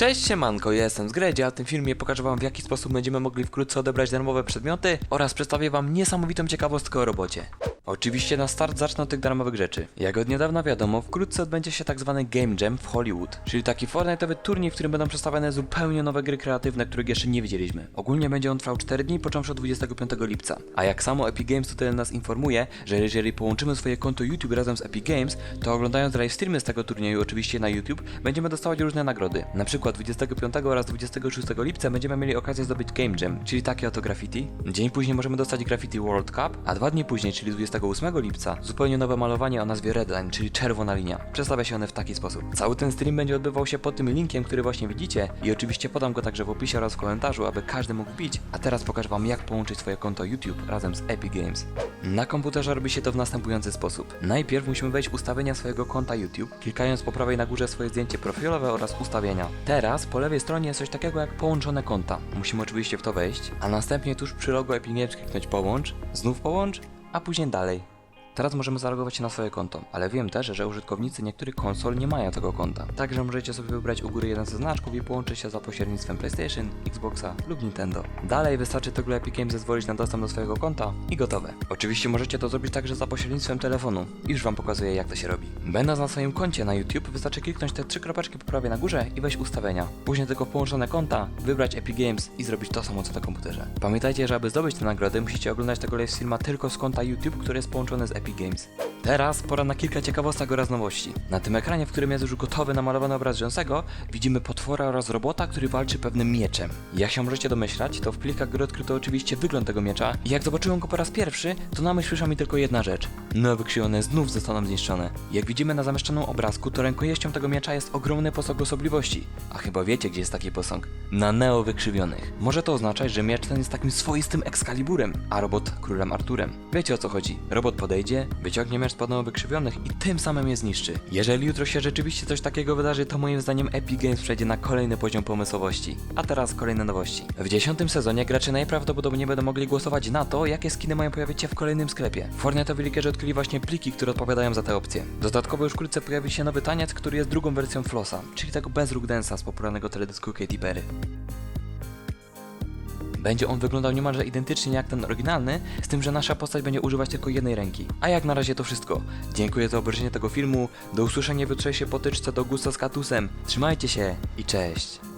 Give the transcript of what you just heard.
Cześć siemanko, jestem z Gredzie, a w tym filmie pokażę wam w jaki sposób będziemy mogli wkrótce odebrać darmowe przedmioty oraz przedstawię wam niesamowitą ciekawostkę o robocie. Oczywiście na start zacznę od tych darmowych rzeczy. Jak od niedawna wiadomo, wkrótce odbędzie się tak zwany Game Jam w Hollywood, czyli taki Fortnite'owy turniej, w którym będą przedstawione zupełnie nowe gry kreatywne, których jeszcze nie widzieliśmy. Ogólnie będzie on trwał 4 dni, począwszy od 25 lipca. A jak samo Epic Games tutaj nas informuje, że jeżeli połączymy swoje konto YouTube razem z Epic Games, to oglądając live streamy z tego turnieju, oczywiście na YouTube, będziemy dostawać różne nagrody. Na przykład 25 oraz 26 lipca będziemy mieli okazję zdobyć Game Jam, czyli takie oto graffiti. Dzień później możemy dostać Graffiti World Cup, a dwa dni później, czyli 28 lipca, zupełnie nowe malowanie o nazwie Redline, czyli czerwona linia. Przedstawia się one w taki sposób. Cały ten stream będzie odbywał się pod tym linkiem, który właśnie widzicie i oczywiście podam go także w opisie oraz w komentarzu, aby każdy mógł wbić. A teraz pokażę wam jak połączyć swoje konto YouTube razem z Epic Games. Na komputerze robi się to w następujący sposób. Najpierw musimy wejść w ustawienia swojego konta YouTube, klikając po prawej na górze swoje zdjęcie profilowe oraz ustawienia. Teraz po lewej stronie jest coś takiego jak połączone konta. Musimy oczywiście w to wejść, a następnie tuż przy logo Epic Games kliknąć połącz, znów połącz, a później dalej. Teraz możemy zalogować się na swoje konto, ale wiem też, że użytkownicy niektórych konsol nie mają tego konta. Także możecie sobie wybrać u góry jeden ze znaczków i połączyć się za pośrednictwem PlayStation, Xboxa lub Nintendo. Dalej wystarczy tego Epic Games zezwolić na dostęp do swojego konta i gotowe. Oczywiście możecie to zrobić także za pośrednictwem telefonu. Już wam pokazuję jak to się robi. Będąc na swoim koncie na YouTube wystarczy kliknąć te trzy kropeczki po prawej na górze i wejść ustawienia. Później tylko połączone konta, wybrać Epic Games i zrobić to samo co na komputerze. Pamiętajcie, że aby zdobyć te nagrody musicie oglądać tego live streama tylko z konta YouTube, które jest połączone z Epic Games. Teraz pora na kilka ciekawostek oraz nowości. Na tym ekranie, w którym jest już gotowy namalowany obraz Jonesa, widzimy potwora oraz robota, który walczy pewnym mieczem. Jak się możecie domyślać, to w plikach gry odkryto oczywiście wygląd tego miecza i jak zobaczyłem go po raz pierwszy, to na myśl przyszła mi tylko jedna rzecz. Nowy krzyżone znów zostaną zniszczone. Jak widzimy na zamieszczonym obrazku, to rękojeścią tego miecza jest ogromny posąg osobliwości. A chyba wiecie, gdzie jest taki posąg? Na neo wykrzywionych. Może to oznaczać, że miecz ten jest takim swoistym Excaliburem, a robot królem Arturem. Wiecie o co chodzi? Robot podejdzie, wyciągnie miecz spod neo wykrzywionych i tym samym je zniszczy. Jeżeli jutro się rzeczywiście coś takiego wydarzy, to moim zdaniem Epic Games przejdzie na kolejny poziom pomysłowości. A teraz kolejne nowości. W dziesiątym sezonie gracze najprawdopodobniej będą mogli głosować na to, jakie skiny mają pojawić się w kolejnym sklepie. Fortnite'owi likerzy odkryli właśnie pliki, które odpowiadają za te opcje. Dodatkowo już wkrótce pojawi się nowy taniec, który jest drugą wersją Flossa, czyli tego bez róg dance'a z popularnego teledysku Katy Perry. Będzie on wyglądał niemalże identycznie jak ten oryginalny, z tym, że nasza postać będzie używać tylko jednej ręki. A jak na razie to wszystko. Dziękuję za obejrzenie tego filmu, do usłyszenia w jutrzejszej potyczce do Gusta z Katusem. Trzymajcie się i cześć!